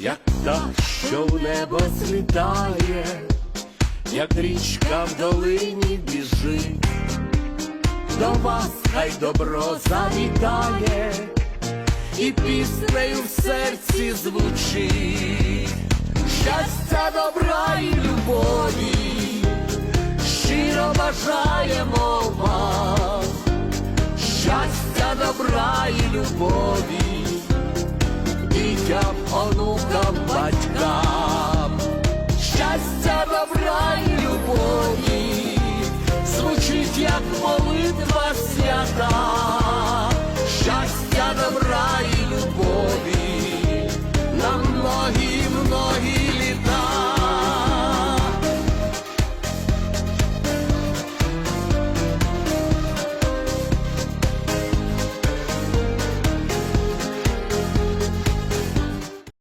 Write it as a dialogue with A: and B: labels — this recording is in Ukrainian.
A: як та, що в небо злітає, як річка в долині біжить, до вас хай добро завітає, і піснею в серці звучить, щастя, добра і любові, щиро бажаємо вам, щастя, добра і любові дітям, онукам, батькам, щастя, добра і любові, звучить як молитва свята.